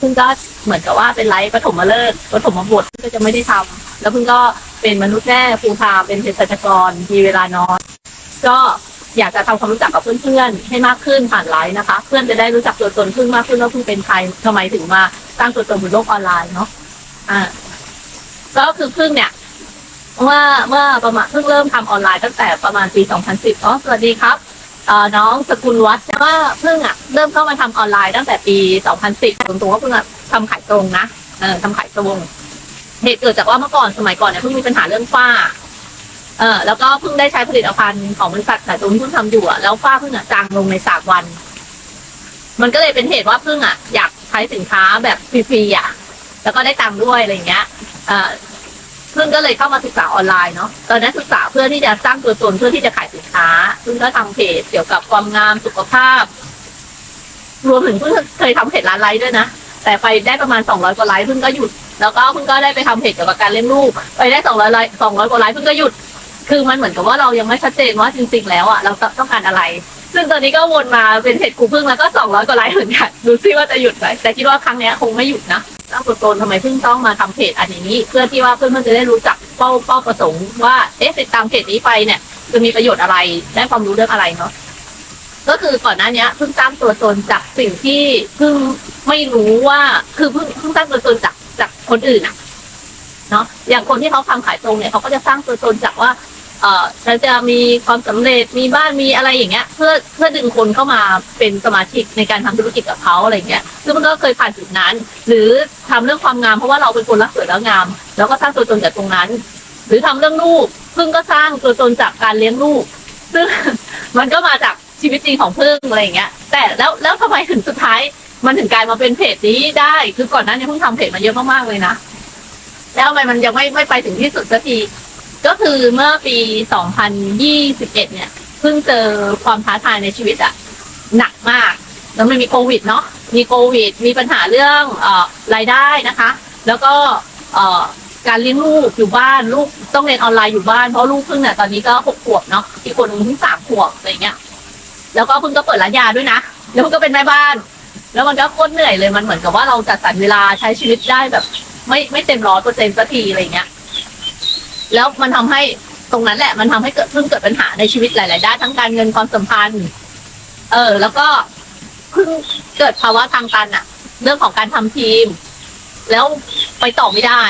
พึ่งก็เหมือนกับว่าเป็นไลฟ์ปฐมฤกษ์ปฐมบทก็จะไม่ได้ทำแล้วพึ่งก็เป็นมนุษย์แม่ฟูทาเป็นเภสัชกรมีเวลาน้อยก็อยากจะทำความรู้จักกับเพื่อนๆให้มากขึ้นผ่านไลฟ์นะคะ เพื่อนจะได้รู้จักตัวตนพึ่งมากขึ้นว่าพึ่งเป็นใครทำไมถึงมาสร้างตัวตนบนโลกออนไลน์เนาะอ่าก็คือพึ่งเนี่ยเมื่อเมื่อประมาณเพิ่งเริ่มทำออนไลน์ตั้งแต่ประมาณปี 2010อ๋อสวัสดีครับ เอ่อน้องสกุลวัฒน์ว่าเพิ่งอะเริ่มเข้ามาทำออนไลน์ตั้งแต่ปี 2010ตรงๆว่าเพิ่งอะทำขายตรงนะเออทำขายตรงเหตุเกิดจากว่าเมื่อก่อนสมัยก่อนเนี่ยเพิ่งมีปัญหาเรื่องฝ้า เออแล้วก็เพิ่งได้ใช้ผลิตภัณฑ์ของบริษัทขายตรงที่เพิ่งทำอยู่อะแล้วฝ้าเพิ่งอะจางลงในสามวัน มันก็เลยเป็นเหตุว่าเพิ่งอะอยากใช้สินค้าแบบฟรีๆอะ แล้วก็ได้ตังค์ด้วยอะไรอย่างเงี้ย เอ่อ พิ่งก็เลยเข้ามาศึกษาออนไลน์เนาะตอนนั้นศึกษาเพื่อที่จะสร้างตัวตนเพื่อที่จะขายสินค้าเพิ่งก็ทำเพจเกี่ยวกับความงามสุขภาพ รวมถึงเพิ่งเคยทำเพจร้านไลฟ์ด้วยนะแต่ไปได้ประมาณสองร้อยกว่าไลฟ์เพิ่งก็หยุด แล้วก็เพิ่งก็ได้ไปทำเพจเกี่ยวกับการเลี้ยงลูกไปได้สองร้อยไลฟ์สองร้อยกว่าไลฟ์เพิ่งก็หยุด คือมันเหมือนกับว่าเรายังไม่ชัดเจนว่าจริงๆแล้วอะเราต้องการอะไร ซึ่งตอนนี้ก็วนมาเป็นเพจกูพึ่งแล้วก็สองร้อยกว่าไลค์เหมือนกันดูซิว่าจะหยุดไหมแต่คิดว่าครั้งนี้คงไม่หยุดนะ สร้างตัวตนทำไมเพิ่งต้องมาทำเพจอันนี้ เพื่อที่ว่าเพื่อนๆจะได้รู้จักเป้าเป้าประสงค์ว่าเอ๊ะติดตามเพจนี้ไปเนี่ยจะมีประโยชน์อะไรได้ความรู้เรื่องอะไรเนาะก็คือก่อนหน้านี้เพิ่งสร้างตัวตนจากสิ่งที่เพิ่งไม่รู้ว่าคือเพิ่งเพิ่งสร้างตัวตนจากจากคนอื่นอะเนาะอย่างคนที่เขาทำขายตรงเนี่ยเขาก็จะสร้างตัวตนจากว่า เอ่อฉันจะมีความสำเร็จมีบ้านมีอะไรอย่างเงี้ย เพื่อเพื่อดึงคนเข้ามาเป็นสมาชิกในการทำธุรกิจกับเขาอะไรเงี้ยซึ่งมันก็เคยผ่านจุดนั้น หรือทำเรื่องความงามเพราะว่าเราเป็นคนรักสวยแล้วงาม แล้วก็สร้างตัวตนจากตรงนั้น หรือทำเรื่องลูกพึ่งก็สร้างตัวตนจากการเลี้ยงลูก ซึ่งมันก็มาจากชีวิตจริงของพึ่งอะไรเงี้ย แต่แล้วแล้วทำไมถึงสุดท้ายมันถึงกลายมาเป็นเพจนี้ได้ คือก่อนหน้านี้เพิ่งทำเพจมาเยอะมากๆเลยนะ แล้วทำไมมันยังไม่ไม่ไปถึงที่สุดสักที ก็คือเมื่อปี 2021 เนี่ย เพิ่งเจอความท้าทายในชีวิตอะหนักมาก แล้วมันมีโควิดเนาะ มีโควิด มีปัญหาเรื่องเอ่อรายได้นะคะ แล้วก็เอ่อการเลี้ยงลูกอยู่บ้านลูกต้องเรียนออนไลน์อยู่บ้านเพราะลูกเพิ่งเนี่ยตอนนี้ก็หกขวบเนาะอีกคนนึงเพิ่งสามขวบอะไรเงี้ย แล้วก็เพิ่งก็เปิดร้านยาด้วยนะ แล้วพิ่งก็เป็นแม่บ้าน แล้วมันก็โคตรเหนื่อยเลยมันเหมือนกับว่าเราจัดสรรเวลาใช้ชีวิตได้แบบ ไม่ไม่เต็มร้อยเปอร์เซ็นต์สักทีอะไรเงี้ย แล้วมันทำให้ตรงนั้นแหละ มันทำให้เกิดเพิ่งเกิดปัญหาในชีวิตหลายๆด้านทั้งการเงินความสัมพันธ์ เออ แล้วก็เพิ่งเกิดภาวะทางตันอะเรื่องของการทำทีม แล้วไปต่อไม่ได้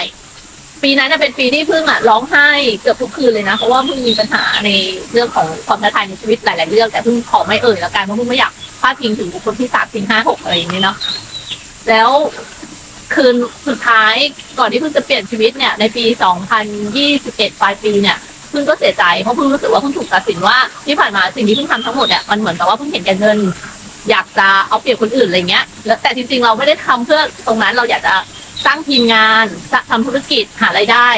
ปีนั้นน่ะเป็นปีที่เพิ่งอะร้องไห้เกือบทุกคืนเลยนะเพราะว่าเพิ่งมีปัญหาในเรื่องของความท้าทายในชีวิตหลาย ๆ เรื่องแต่เพิ่งขอไม่เอ่ยแล้วกันเพราะเพิ่งไม่อยากพาดพิงถึงบุคคลที่สามสี่ห้าหกอะไรอย่างนี้เนาะแล้ว คืนสุดท้ายก่อนที่เพิ่งจะเปลี่ยนชีวิตเนี่ยในปี 2021 ปลายปีเนี่ยเพิ่งก็เสียใจเพราะเพิ่งรู้สึกว่าเพิ่งถูกตัดสินว่าที่ผ่านมาสิ่งที่เพิ่งทำทั้งหมดเนี่ยมันเหมือนกับว่าเพิ่งเห็นแก่เงิน อยากจะเอาเปรียบคนอื่นอะไรเงี้ย แล้วแต่จริงๆเราไม่ได้ทำเพื่อตรงนั้นเราอยากจะสร้างทีมงานทำธุรกิจหารายได้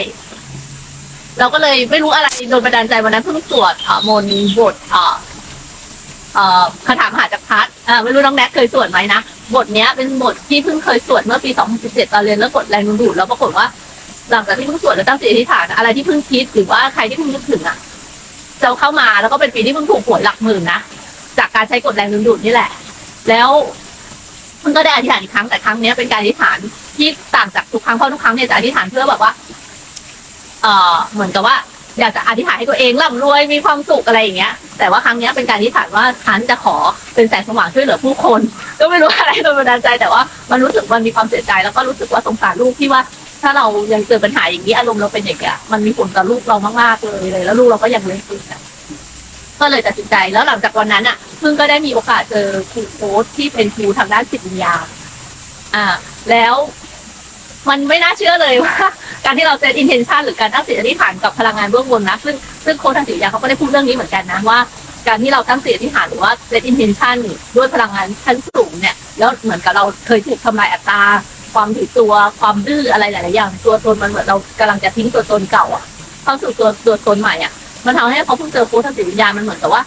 เราก็เลยไม่รู้อะไรโดนบันดาลใจวันนั้นเพิ่งสวดเอ่อมนต์บท เอ่อคาถามหาจักรพรรดิอ่อไม่รู้น้องแนทเคยสวดไหมนะบทเนี้ยเป็นบทที่เพิ่งเคยสวดเมื่อปี 2017 ตอนเรียนเรื่องกฎแรงดึงดูดแล้วปรากฏว่า หลังจากที่เพิ่งสวดแล้วตั้งจิตอธิษฐานอะไรที่เพิ่งคิดหรือว่าใครที่เพิ่งนึกถึงอะจะเข้ามาแล้วก็เป็นปีที่เพิ่งถูกหวยหลักหมื่นนะจากการใช้กฎแรงดึงดูดนี่แหละ แล้วเพิ่งก็ได้อธิษฐานอีกครั้งแต่ครั้งเนี้ยเป็นการอธิษฐานที่ต่างจากทุกครั้งเพราะทุกครั้งเนี่ยจะอธิษฐานเพื่อแบบว่า เอ่อเหมือนกับว่า อยากจะอธิษฐานให้ตัวเองร่ำรวยมีความสุขอะไรอย่างเงี้ย แต่ว่าครั้งเนี้ยเป็นการอธิษฐานว่าฉันจะขอเป็นแสงสว่างช่วยเหลือผู้คน ก็ไม่รู้อะไรโดนบันดาลใจ แต่ว่ามันรู้สึกมันมีความเสียใจแล้วก็รู้สึกว่าสงสารลูกที่ว่า ถ้าเรายังเจอปัญหาอย่างนี้อารมณ์เราเป็นอย่างเงี้ยมันมีผลกับลูกเรามากๆเลยเลย แล้วลูกเราก็ยังเล็กอยู่นะก็เลยตัดสินใจแล้วหลังจากวันนั้นอะเพิ่งก็ได้มีโอกาสเจอครูโค้ชที่เป็นครูทางด้านจิตวิญญาอ่าแล้ว มันไม่น่าเชื่อเลยว่า การที่เราเซตอินเทนชันหรือการตั้งจิตอธิษฐานกับพลังงานเบื้องบนนะ ซึ่งซึ่งโค้ชทางจิตวิญญาเขาก็ได้พูดเรื่องนี้เหมือนกันนะว่า การที่เราตั้งจิตอธิษฐานหรือว่าเซตอินเทนชันด้วยพลังงานชั้นสูงเนี่ยแล้วเหมือนกับเราเคยถูกทำลายอัตราความถือตัวความดื้ออะไรหลาย ๆ อย่าง ตัวตนมันเหมือนเรากำลังจะทิ้งตัวตนเก่าอะเข้าสู่ตัวตัวตนใหม่อะมันทำให้เขาเพิ่งเจอโค้ชทางจิตวิญญาณมันเหมือนกับว่า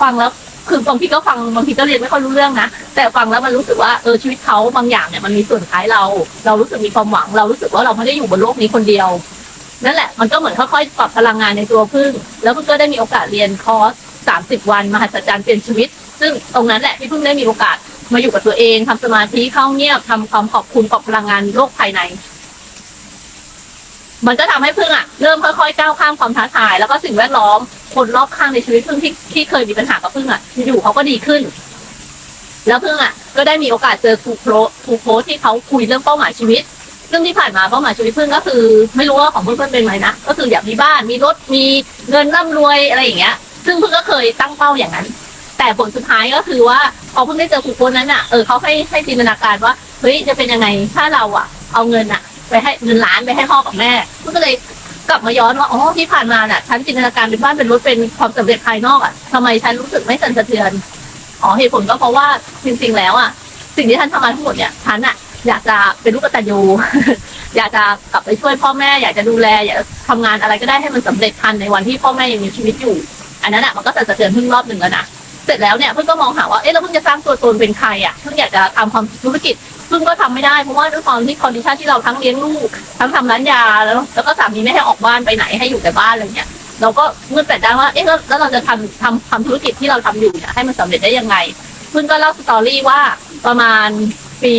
ฟังแล้วคือบางทีก็ฟังบางทีก็เรียนไม่ค่อยรู้เรื่องนะ แต่ฟังแล้วมันรู้สึกว่าเออชีวิตเขาบางอย่างเนี่ยมันมีส่วนคล้ายเรา เรารู้สึกมีความหวัง เรารู้สึกว่าเราไม่ได้อยู่บนโลกนี้คนเดียว นั่นแหละมันก็เหมือนค่อยๆปรับพลังงานในตัวพึ่ง แล้วพึ่งก็ได้มีโอกาสเรียนคอร์ส30วันมหัศจรรย์เปลี่ยนชีวิต ซึ่งตรงนั้นแหละที่พึ่งได้มีโอกาสมาอยู่กับตัวเองทำสมาธิเข้าเงียบทำความขอบคุณกับพลังงานโลกภายใน มันก็ทำให้พึ่งอะเริ่มค่อยๆก้าวข้ามความท้าทาย แล้วก็สิ่งแวดล้อมคนรอบข้างในชีวิตพึ่งที่ที่เคยมีปัญหากับพึ่งอะอยู่เขาก็ดีขึ้น แล้วเพึ่งอะก็ได้มีโอกาสเจอครูโครครูโค้ชที่เขาคุยเรื่องเป้าหมายชีวิตซึ่งที่ผ่านมาเป้าหมายชีวิตเพึ่งก็คือ ไม่รู้ว่าของเพื่อนๆเป็นไหมนะก็คืออยากมีบ้านมีรถมีเงินร่ำรวยอะไรอย่างเงี้ย ซึ่งเพึ่งก็เคยตั้งเป้าอย่างนั้น แต่ผลสุดท้ายก็คือว่าพอเพิ่งได้เจอครูโค้ชนั้นอะเออเขาให้ให้จินตนาการว่าเฮ้ยจะเป็นยังไงถ้าเราอะ เอาเงินอะ ไปให้เงินล้านไปให้พ่อกับแม่เพึ่งก็เลยกลับมาย้อนว่าอ๋อที่ผ่านมาน่ะฉันจินตนาการเป็นบ้านเป็นรถเป็นความสำเร็จภายนอกอะทำไมฉันรู้สึกไม่สั่นสะเทือน อ๋อเหตุผลก็เพราะว่าจริงๆแล้วอะสิ่งที่ท่านทำมาทั้งหมดเนี่ยฉันอะอยากจะเป็นลูกกตัญญูอยากจะกลับไปช่วยพ่อแม่ อยากจะดูแล อยากจะทำงานอะไรก็ได้ให้มันสำเร็จทันในวันที่พ่อแม่ยังมีชีวิตอยู่ อันนั้นอะมันก็สั่นสะเทือนเพิ่งรอบหนึ่งแล้วนะเสร็จแล้วเนี่ยเพิ่งก็มองหาว่าเอ๊ะแล้วเพิ่งจะสร้างตัวตนเป็นใครอะเพิ่งอยากจะทำความธุรกิจเพิ่งก็ทำไม่ได้เพราะว่าด้วยความที่คอนดิชันที่เราทั้งเลี้ยงลูกทั้งทำร้านยาแล้ว แล้วก็สามีไม่ให้ออกบ้านไปไหนให้อยู่แต่บ้านอะไรเงี้ย เราก็มืดแปดด้านว่าเอ๊ะแล้วแล้วเราจะทำทำทำธุรกิจที่เราทำอยู่เนี่ยให้มันสำเร็จได้ยังไงเพิ่งก็เล่าสตอรี่ว่าประมาณปี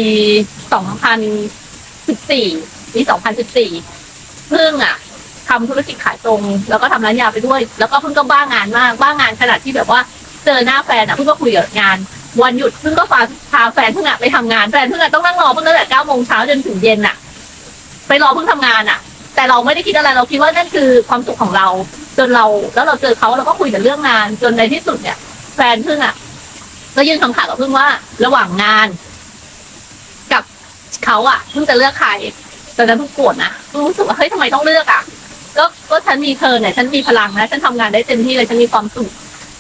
สองพันสิบสี่ปีสองพันสิบสี่เพิ่งอะทำธุรกิจขายตรง แล้วก็ทำร้านยาไปด้วย แล้วก็เพิ่งก็บ้างานมากบ้างานขนาดที่แบบว่าเจอหน้าแฟนอะเพิ่งก็คุยกับงาน วันหยุดเพิ่งก็พาพาแฟนเพิ่งอะไปทำงานแฟนเพิ่งอะต้องนั่งรอเพิ่งตั้งแต่เก้าโมงเช้าจนถึงเย็นอะ ไปรอเพิ่งทำงานอะ แต่เราไม่ได้คิดอะไรเราคิดว่านั่นคือความสุขของเรา จนเราแล้วเราเจอเขาเราก็คุยแต่เรื่องงาน จนในที่สุดเนี่ย แฟนเพิ่งอะก็ยื่นคำขาดกับเพิ่งว่า ระหว่างงาน กับเขาอะเพิ่งจะเลือกใครตอนนั้นเพิ่งโกรธนะเพิ่งรู้สึกว่าเฮ้ยทำไมต้องเลือกอะก็ก็ฉันมีเธอเนี่ยฉันมีพลังนะฉันทำงานได้เต็มที่เลยฉันมีความสุข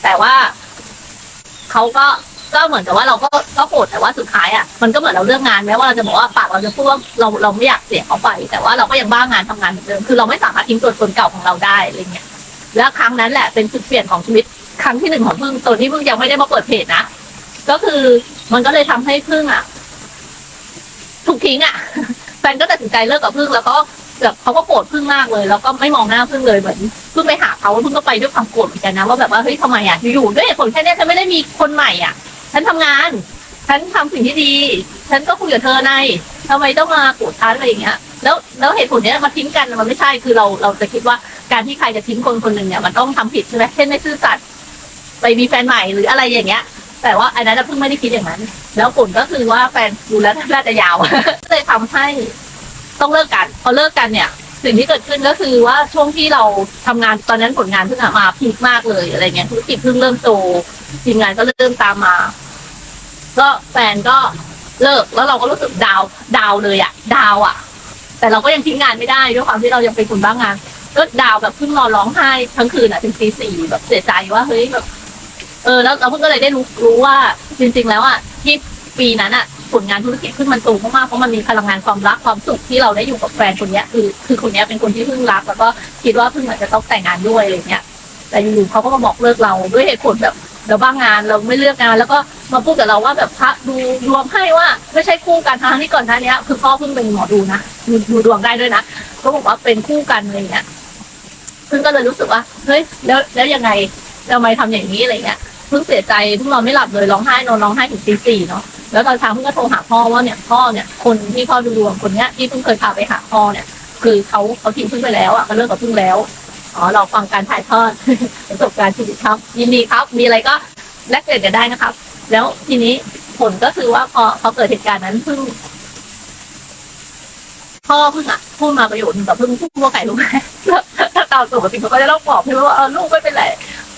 แต่ว่าเขาก็ก็เหมือนกับว่าเราก็ก็โกรธแต่ว่าสุดท้ายอะมันก็เหมือนเราเลือกงานแม้ว่าเราจะบอกว่าปากเราจะพูดว่าเราเราไม่อยากเสียเขาไป แต่ว่าเราก็ยังบ้างานทำงานเหมือนเดิมคือเราไม่สามารถทิ้งตัวตนเก่าของเราได้อะไรเงี้ย แล้วครั้งนั้นแหละเป็นจุดเปลี่ยนของชีวิตครั้งที่หนึ่งของพึ่งตัวที่พึ่งยังไม่ได้มาเปิดเพจนะก็คือมันก็เลยทำให้พึ่งอะ ถูกทิ้งอะแฟนก็ตัดสินใจเลิกกับพึ่งแล้วก็แบบเขาก็โกรธพึ่งมากเลย แล้วก็ไม่มองหน้าพึ่งเลยเหมือนพึ่งไปหาเขาพึ่งก็ไปด้วยความโกรธเหมือนกันนะว่าแบบว่าเฮ้ยทำไมอะอยู่ๆด้วยเหตุผลแค่นี้ฉันไม่ได้มีคนใหม่อะ ฉันทำงาน ฉันทำสิ่งที่ดี ฉันก็คุยกับเธอในทำไมต้องมาโกรธฉันอะไรอย่างเงี้ยแล้วแล้วเหตุผลเนี้ยมาทิ้งกันมันไม่ใช่คือเราเราจะคิดว่า การที่ใครจะทิ้งคนคนหนึ่งเนี่ยมันต้องทำผิดใช่ไหมเช่นไม่ซื่อสัตย์ไปมีแฟนใหม่หรืออะไรอย่างเงี้ย แต่ว่าอันนั้นนะเพิ่งไม่ได้คิดอย่างนั้น แล้วผลก็คือว่าแฟนดูแล้วน่าจะยาวก็เลยทำให้ต้องเลิกกัน พอเลิกกันเนี่ย สิ่งที่เกิดขึ้นก็คือว่าช่วงที่เราทำงานตอนนั้นผลงานเพิ่งมาพีคมากเลยอะไรเงี้ยธุรกิจเพิ่งเริ่มโตทีมงานก็เริ่มตามมา ก็แฟนก็เลิกแล้วเราก็รู้สึกดาวดาวเลยอะดาวอะแต่เราก็ยังทิ้งงานไม่ได้ด้วยความที่เรายังเป็นคนบ้างงาน ก็ดาวแบบเพิ่งนอนร้องไห้ทั้งคืนอะถึงตีสี่แบบเสียใจว่าเฮ้ยแบบ เออ แล้วเราเพิ่งก็เลยได้รู้รู้ว่า จริง ๆ แล้วอะที่ปีนั้นอะผลงานธุรกิจขึ้นมันสูงมากๆเพราะมันมีพลังงานความรักความสุขที่เราได้อยู่กับแฟนคนนี้คือ คือคนนี้เป็นคนที่เพิ่งรัก แล้วก็คิดว่าเพิ่งอาจจะต้องแต่งงานด้วยอะไรเงี้ย แต่อยู่ๆเขาก็มาบอกเลิกเราด้วยเหตุผลแบบเราบ้างงานเราไม่เลือกงาน แล้วก็มาพูดกับเราว่าแบบพระดูดวงให้ว่าไม่ใช่คู่กันทางที่ก่อนหน้านี้คือพ่อเพิ่งเป็นหมอดูนะดูดวงได้ด้วยนะก็บอกว่าเป็นคู่กันอะไรเงี้ย พิ่งก็เลยรู้สึกว่าเฮ้ยแล้วแล้วยังไงทำไมทำอย่างนี้อะไรเงี้ยเพิ่งเสียใจเพิ่งนอนไม่หลับเลยร้องไห้นอนร้องไห้ถึงตีสี่เนาะแล้วตอนเช้าเพิ่งก็โทรหาพ่อว่าเนี่ยพ่อเนี่ยคนที่พ่อดูดวงคนเนี้ยที่เพิ่งเคยพาไปหาพ่อเนี่ย คือเขาเขาทิ้งเพิ่งไปแล้วอะเขาเลิกกับเพิ่งแล้วอ๋อเราฟังการถ่ายทอดประสบการณ์ชีวิตครับยินดีครับ มีอะไรก็แลกเปลี่ยนกันได้นะครับ แล้วทีนี้ผลก็คือว่าพอพอเกิดเหตุการณ์นั้นเพิ่ง พ่อเพิ่งอะพูดมาประโยชน์หนึ่งกับเพิ่งพูดว่าไก่รู้ไหมถ้าตามปกติเขาก็จะต้องบอกพี่ว่าเออลูกไม่เป็นไร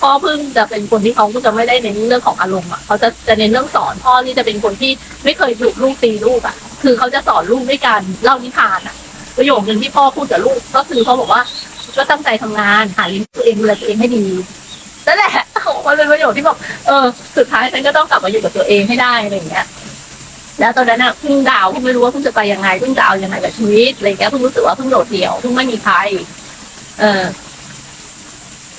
พ่อเพิ่งจะเป็นคนที่เขาก็จะไม่ได้เน้นเรื่องของอารมณ์อะเขาจะจะเน้นเรื่องสอนพ่อนี่จะเป็นคนที่ไม่เคยดุลูกตีลูกอะ คือเขาจะสอนลูกด้วยการเล่านิทานอะ ประโยคหนึ่งที่พ่อพูดกับลูกก็คือเขาบอกว่าก็ตั้งใจทำงานหาเลี้ยงตัวเองดูแลตัวเองให้ดีนั่นแหละมันเป็นประโยคที่บอกเออ สุดท้ายฉันก็ต้องกลับมาอยู่กับตัวเองให้ได้อะไรอย่างเงี้ย แล้วตอนนั้นอะเพิ่งดาวเพิ่งไม่รู้ว่าเพิ่งจะไปยังไงเพิ่งจะเอายังไงกับชีวิตอะไรเงี้ยเพิ่งรู้สึกว่าเพิ่งโดดเดี่ยวเพิ่งไม่มีใคร เออ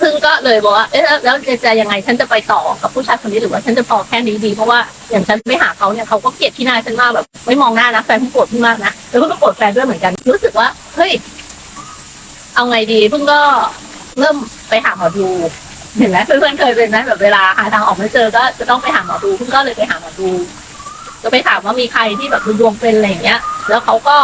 พึ่งก็เลยบอกว่าเอ๊ะแล้วจะจะยังไงฉันจะไปต่อกับผู้ชายคนนี้หรือว่าฉันจะพอแค่นี้ดีเพราะว่าอย่างฉันไปหาเขาเนี่ยเขาก็เกลียดที่หน้าฉันมากแบบ ไม่มองหน้านะแฟนเพิ่งโกรธพิ่มากนะแล้วพิ่งก็โกรธแฟนด้วยเหมือนกัน รู้สึกว่าเฮ้ยเอาไงดีเพิ่งก็เริ่มไปหาหมอดูเห็นไหมเพื่อนๆเคยเป็นไหมแบบเวลาหาทางออกไม่เจอก็จะต้องไปหาหมอดูเพิ่งก็เลยไปหาหมอดู ก็ไปถามว่ามีใครที่แบบดูดวงเป็นอะไรอย่างเงี้ย แล้วเขาก็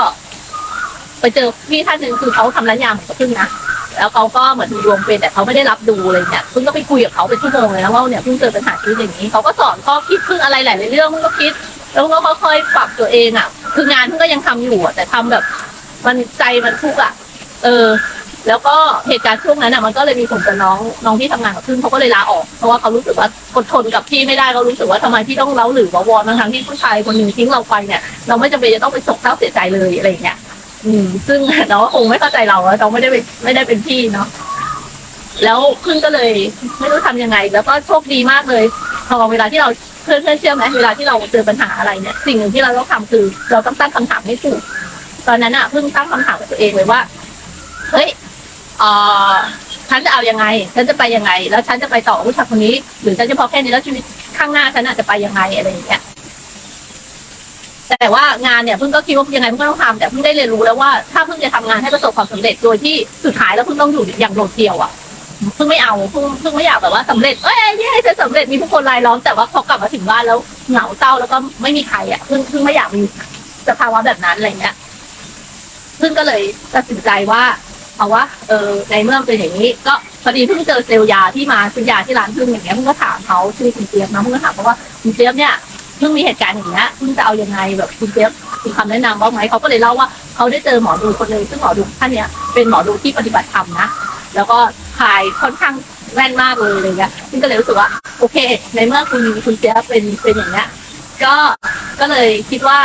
ไปเจอพี่ท่านหนึ่งคือเขาทำร้านยาเหมือนกับพึ่งนะแล้วเขาก็เหมือนดูดวงเป็นแต่เขาไม่ได้รับดูอะไรเงี้ยพึ่งก็ไปคุยกับเขาเป็นชั่วโมงเลยนะว่าเนี่ยพึ่งเจอปัญหาชีวิตอย่างนี้เขาก็สอนข้อคิดพึ่งอะไรหลายๆเรื่องพึ่งก็คิด แล้วพึ่งก็ค่อยๆปรับตัวเองอะ คืองานพึ่งก็ยังทำอยู่อะแต่ทำแบบ มันใจมันทุกข์อะ เออ แล้วก็เหตุการณ์ช่วงนั้นอะมันก็เลยมีผลกับน้องน้องที่ทำงานกับพึ่งเขาก็เลยลาออก เพราะว่าเขารู้สึกว่าอดทนกับพี่ไม่ได้เขารู้สึกว่าทำไมพี่ต้องเล้าหรือวาวอนทั้งๆที่ผู้ชายคนหนึ่งทิ้งเราไปเนี่ย เราไม่จำเป็นจะต้องไปโศกเศร้าเสียใจเลยอะไรอย่างเงี้ยอืม ซึ่ง น้องก็คงไม่เข้าใจเราอะเราไม่ได้เป็นไม่ได้เป็นพี่เนาะแล้วพึ่งก็เลยไม่รู้ทำยังไง แล้วก็โชคดีมากเลยพอเวลาที่เราเพื่อนเพื่อนเชื่อไหมเวลาที่เราเจอปัญหาอะไรเนี่ยสิ่งหนึ่งที่เราต้องทำคือ เราต้องตั้งคำถามให้ถูก ตอนนั้นอะเพิ่งตั้งคำถามกับตัวเองเลยว่า เฮ้ย เอ่อฉันจะเอายังไง ฉันจะไปยังไง แล้วฉันจะไปต่อกับผู้ชายคนนี้ หรือฉันจะพอแค่นี้แล้วชีวิตข้างหน้าฉันอะจจะไปยังไงอะไรอย่างเงี้ย แต่ว่างานเนี่ยเพิ่งก็คิดว่ายังไงเพิ่งก็ต้องทำแต่เพิ่งได้เรียนรู้แล้วว่าถ้าเพิ่งจะทำงานให้ประสบความสำเร็จโดยที่สุดท้ายแล้วเพิ่งต้องอยู่อย่างโดดเดี่ยวอะเพิ่งไม่เอาเพิ่งเพิ่งไม่อยากแบบว่าสำเร็จเอ้ยเย้จะสำเร็จมีผู้คนรายล้อมแต่ว่าพอกลับมาถึงบ้านแล้วเหงาเศร้าแล้วก็ไม่มีใครอะเพิ่งเพิ่งไม่อยากมีสภาวะแบบนั้นอะไรเงี้ยเพิ่งก็เลยตัดสินใจว่า เอาว่าเออในเมื่อเป็นอย่างนี้ ก็พอดีเพิ่งเจอเซลล์ยาที่มาซื้อยาที่ร้านเพิ่งอย่างเงี้ยเพิ่งก็ถามเขาชื่อคุณเจี๊ยบนะเพิ่งก็ถามเขาว่าคุณเจี๊ยบเนี่ยเพิ่งมีเหตุการณ์อย่างเงี้ยเพิ่งจะเอายังไงแบบคุณเจี๊ยบมีคำแนะนำว่างไหมเขาก็เลยเล่าว่าเขาได้เจอหมอดูคนหนึ่งซึ่งหมอดูท่านเนี้ยเป็นหมอดูที่ปฏิบัติธรรมนะแล้วก็ทายค่อนข้างแม่นมากเลยอะไรเงี้ยซึ่งก็เลยรู้สึกว่าโอเค ในเมื่อคุณคุณเจี๊ยบเป็นเป็นอย่างเงี้ยก็ก็เลยคิดว่า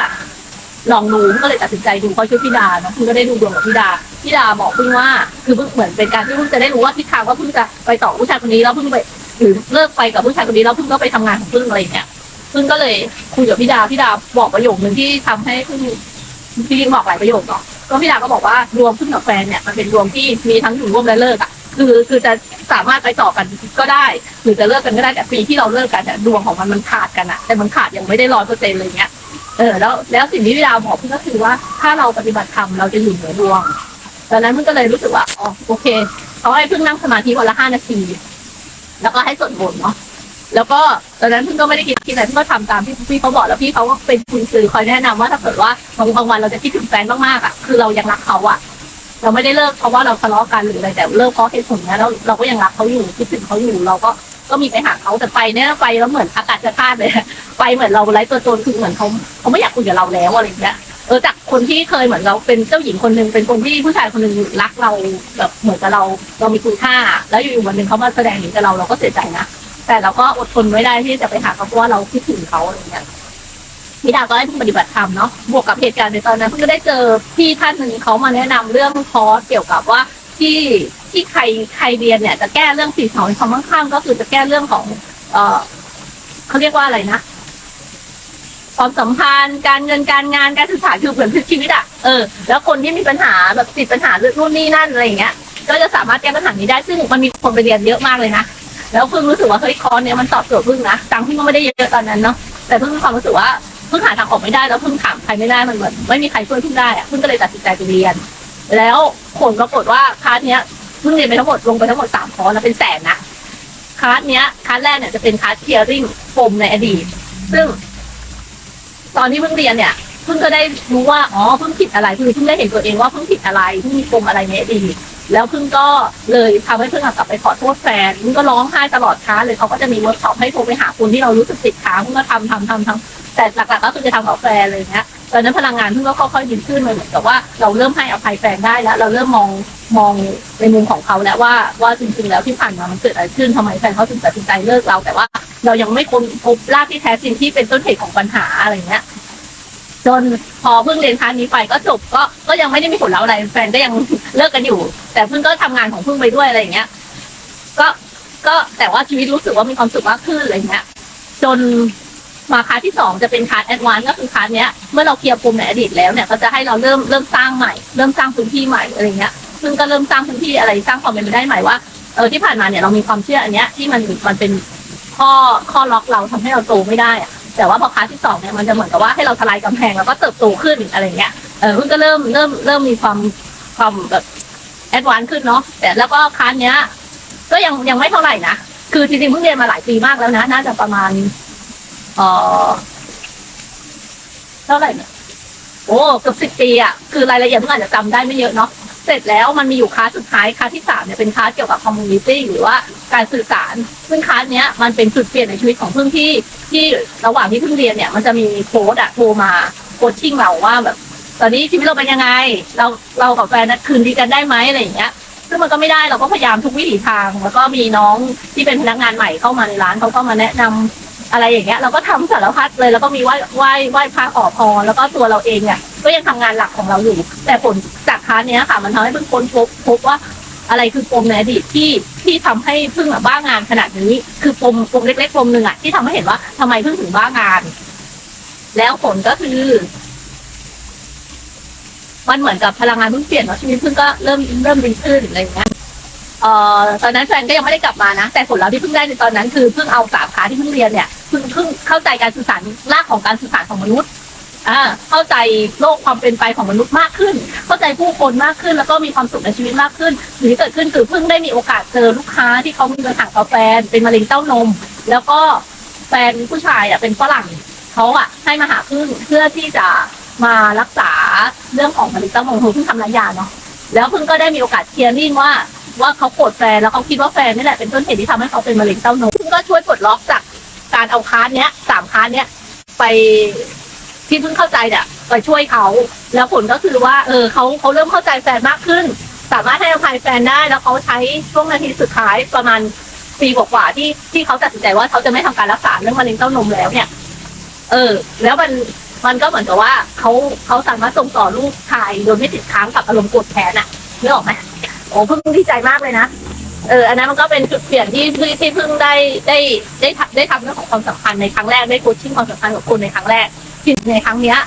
ลองดูก็เลยตัดสินใจดูเขาชื่อพี่ดาเนาะคุณก็ได้ดูดวงกับพี่ดาพี่ดาบอกพิ่งว่าคือเพิ่งเหมือนเป็นการที่พิ่งจะได้รู้ว่าทิศทางว่าพิ่งจะไปต่อผู้ชายคนนี้แล้วพิ่งไปหรือเลิกไปกับผู้ชายคนนี้แล้วพิ่งก็ไปทำงานของพิ่งอะไรเงี้ยพึ่งก็เลยคุยกับพี่ดาพี่ดาบอกประโยคหนึ่งที่ทำให้พึ่งพี่ลิงบอกหลายประโยคเนาะก็พี่ดาก็บอกว่ารวมพึ่งกับแฟนเนี่ยมันเป็นรวมที่มีทั้งอยู่ร่วมและเลิกอะคือคือจะสามารถไปต่อกันก็ได้ หรือจะเลิกกันก็ได้แต่ปีที่เราเลิกกันเนี่ยดวงของมันมันขาดกันอะแต่มันขาดยังไม่ได้ร้อยเปอร์เซ็นต์เลยเงี้ย เออแล้วแล้วสิ่งที่พี่ดาวบอกพึ่ก็คือว่า ถ้าเราปฏิบัติธรรมเราจะอยู่เหนือดวงตอนนั้นพึ่งก็เลยรู้สึกว่าอ๋อโอเคเขาให้พึ่งนั่งสมาธิวันละห้านาที แล้วก็ให้สวดมนต์เนาะแล้วก็ตอนนั้นพิ่งก็ไม่ได้คิดอะไรพิ่งก็ทำตามที่พี่เขาบอกแล้วพี่เขาก็เป็นคุณซื้อคอยแนะนำว่าถ้าเกิดว่าบางบางวันเราจะคิดถึงแฟนมากๆอะคือเรายังรักเขาอะ เราไม่ได้เลิกเพราะว่าเราทะเลาะกันหรืออะไรแต่เลิกเพราะเหตุผลนี้ยแล้วเราก็ยังรักเขาอยู่คิดถึงเขาอยู่เราก็ ก็มีไปหาเขาแต่ไปเนี่ยไปแล้วเหมือนอากาศจะธาตุเลยไปเหมือนเราไร้ตัวตนคือเหมือนเขาเขาไม่อยากคุยกับเราแล้วอะไรอย่างเงี้ยเออจากคนที่เคยเหมือนเราเป็นเจ้าหญิงคนหนึ่งเป็นคนที่ผู้ชายคนหนึ่งรักเราแบบเหมือนกับเราเรามีคุณค่า แล้วอยู่ๆวันหนึ่งเขามาแสดงหนีกับเราเราก็เสียใจนะแต่เราก็อดทนไม่ได้ที่จะไปหาเขาเพราะว่าเราคิดถึงเขาอะไรเงี้ยพี่ดาก็ให้เพิ่งปฏิบัติธรรมเนาะบวกกับเหตุการณ์ในตอนนั้นเพิ่งก็ได้เจอพี่ท่านหนึ่งเขามาแนะนำเรื่องคอร์สเกี่ยวกับว่า ที่ที่ใครใครเรียนเนี่ย จะแก้เรื่องสี่สองความข้างๆก็คือจะแก้เรื่องของ เออเขาเรียกว่าอะไรนะความสัมพันธ์การเงินการงานการศึกษาคือเหมือนพลิกชีวิตอะเออแล้วคนที่มีปัญหาแบบติดปัญหาเรื่องนู่นนี่นั่นอะไรอย่างเงี้ย ก็จะสามารถแก้ปัญหานี้ได้ซึ่งมันมีคนไปเรียนเยอะมากเลยนะแล้วเพิ่งรู้สึกว่าเฮ้ยคอร์สเนี้ยมันตอบโจทย์เพิ่งนะตังค์เพิ่งก็ไม่ได้เยอะตอนนั้นเนาะแต่เพิ่งมีความรู้สึกว่าเพิ่งหาทางออกไม่ได้แล้วเพิ่งถามใครไม่ได้มันเหมือนไม่มีใครช่วยเพิ่งได้อะเพิ่งก็เลยตัดสินใจไปเรียน แล้วผลปรากฏว่าคลาสเนี้ยเพิ่งเรียนไปทั้งหมดลงไปทั้งหมดสามคอร์สแล้วเป็นแสนนะคลาสเนี้ยคลาสแรกเนี่ยจะเป็นคลาสเทียริงปมในอดีต ซึ่ง ตอนที่เพิ่งเรียนเนี่ยเพิ่งก็ได้รู้ว่าอ๋อเพิ่งผิดอะไรคือเพิ่งได้เห็นตัวเองว่าเพิ่งผิดอะไรเพิ่งมีปมอะไรในอดีตแล้วเพิ่งก็เลยทำให้เพิ่งกลับไปขอโทษแฟนเพิ่งก็ร้องไห้ตลอดค้าเลยเขาก็จะมีเวิร์กช็อปให้โทรไปหาคนที่เรารู้สึกติดค้างเพิ่งก็ทำทำทำทำแต่หลักๆก็คือจะทำกับแฟนอะไรอย่างเงี้ย ตอนนั้นพลังงานเพิ่งก็ค่อยๆดีขึ้นเลยเหมือนกับว่าเราเริ่มให้อภัยแฟนได้แล้ว เราเริ่มมองมองในมุมของเขาแล้วว่าว่าจริงๆแล้วที่ผ่านมามันเกิดอะไรขึ้นทำไมแฟนเขาถึงตัดสินใจเลิกเรา แต่ว่าเรายังไม่ค้นพบรากที่แท้จริงที่เป็นต้นเหตุของปัญหาอะไรอย่างเงี้ยจนพอเพิ่งเรียนคลาสนี้ไปก็จบก็ก็ยังไม่ได้มีผลลัพธ์อะไรแฟนก็ยังเลิกกันอยู่ แต่เพิ่งก็ทำงานของเพิ่งไปด้วยอะไรอย่างเงี้ย ก็ก็แต่ว่าชีวิตรู้สึกว่ามีความสุขมากขึ้นอะไรเงี้ย จน มาคาสที่สองจะเป็นคลาสแอดวานซ์ก็คือคลาสเนี้ยเมื่อเราเคลียร์ปมในอดีตแล้วเนี่ยก็จะให้เราเริ่มเริ่มสร้างใหม่ เริ่มสร้างพื้นที่ใหม่อะไรเงี้ยซึ่งก็เริ่มสร้างพื้นที่อะไรสร้างความเป็นไปได้ใหม่ว่าเออที่ผ่านมาเนี่ยเรามีความเชื่ออันเนี้ยที่มันมันเป็นข้อข้อล็อกเราทำให้เราโตไม่ได้อะแต่ว่าพอคลาสที่สองเนี่ยมันจะเหมือนกับว่าให้เราทลายกำแพงแล้วก็เติบโตขึ้นอะไรเงี้ยเออเพิ่งก็เริ่มเริ่มเริ่มมีความความแบบแอดวานซ์ขึ้นเนาะแต่แล้วก็คลาสเนี้ย ก็ยังยังไม่เท่าไหร่นะคือจริงๆเพิ่งเรียนมาหลายปีมากแล้วนะ น่าจะประมาณ เอ่อเท่าไหร่เนี่ยโอ้เกือบสิบปีอะคือรายละเอียดเพิ่งอาจจะจำได้ไม่เยอะเนาะเสร็จแล้วมันมีอยู่คลาสสุดท้ายคลาสที่สามเนี่ยเป็นคลาสเกี่ยวกับคอมมูนิตี้หรือว่าการสื่อสาร ซึ่งคลาสเนี้ยมันเป็นจุดเปลี่ยนในชีวิตของเพิ่งที่ที่ระหว่างที่เพิ่งเรียนเนี่ย มันจะมีโค้ดอะโทรมาโคชชิ่งเราว่าแบบ ตอนนี้ชีวิตเราเป็นยังไง เราเรากับแฟนนะคืนดีกันได้ไหมอะไรอย่างเงี้ย ซึ่งมันก็ไม่ได้เราก็พยายามทุกวิถีทาง แล้วก็มีน้องที่เป็นพนักงานใหม่เข้ามาในร้านเขาก็มาแนะนำ อะไรอย่างเงี้ยเราก็ทำสารพัดเลยแล้วก็มีไหว้ไหว้ไหว้พระขอพรแล้วก็ตัวเราเองเนี่ยก็ยังทำงานหลักของเราอยู่ แต่ผลจากคลาเนี้ยค่ะ มันทำให้เพิ่งค้นพบพบว่าอะไรคือปมในอดีตที่ที่ทำให้เพิ่งแบบบ้างานขนาดนี้ คือปมปมเล็กๆปมหนึ่งอะที่ทำให้เห็นว่าทำไมเพิ่งถึงบ้างาน แล้วผลก็คือมันเหมือนกับพลังงานเพิ่งเปลี่ยนเนาะชีวิตเพิ่งก็เริ่มเริ่มดีขึ้นอะไรอย่างเงี้ยเอ่อตอนนั้นแฟนก็ยังไม่ได้กลับมานะ แต่ผลลัพธ์ที่เพิ่งได้ในตอนนั้นคือเพิ่งเอาสามขาที่เพิ่งเรียนเนี่ย เพิ่งเพิ่งเข้าใจการสื่อสารรากของการสื่อสารของมนุษย์อ่าเข้าใจโลกความเป็นไปของมนุษย์มากขึ้น เข้าใจผู้คนมากขึ้น แล้วก็มีความสุขในชีวิตมากขึ้นสิ่งที่เกิดขึ้นคือเพิ่งได้มีโอกาสเจอลูกค้าที่เขามีปัญหากับแฟนเป็นมะเร็งเต้านม แล้วก็แฟนผู้ชายอะเป็นฝรั่งเขาอะให้มาหาพึ่งเพื่อที่จะมารักษาเรื่องของมะเร็งเต้านมคือเพิ่งทำร้ายยาเนาะแล้วเพิ่งก็ได้มีโอกาสเคลียร์นิ่งว่าว่าเขาโกรธแฟนแล้วเขาคิดว่าแฟนนี่แหละเป็นต้นเหตุที่ทำให้เขาเป็นมะเร็งเต้านมเพิ่งก็ช่วยปลดล็อกจาก การเอาค้านเนี้ยสามค้านเนี้ยไปที่เพิ่งเข้าใจเนี่ยไปช่วยเขาแล้วผลก็คือว่า เออเขาเขาเริ่มเข้าใจแฟนมากขึ้น สามารถให้อภัยแฟนได้ แล้วเขาใช้ช่วงนาทีสุดท้ายประมาณปีกว่าๆที่ที่เขาตัดสินใจว่าเขาจะไม่ทำการรักษาเรื่องมะเร็งเต้านมแล้วเนี่ย เออ แล้วมันมันก็เหมือนกับว่าเขาเขาสามารถส่งต่อลูกชายโดยไม่ติดค้างกับอารมณ์โกรธแค้นอะนึกออกไหมโอ้เพิ่งดีใจมากเลยนะ เอออันนั้นมันก็เป็นจุดเปลี่ยนที่ที่ที่เพิ่งได้ได้ได้ทำได้ทำเรื่องของความสัมพันธ์ในครั้งแรกได้โคชชิ่งความสัมพันธ์กับคนในครั้งแรกที่ในครั้งเนี้ย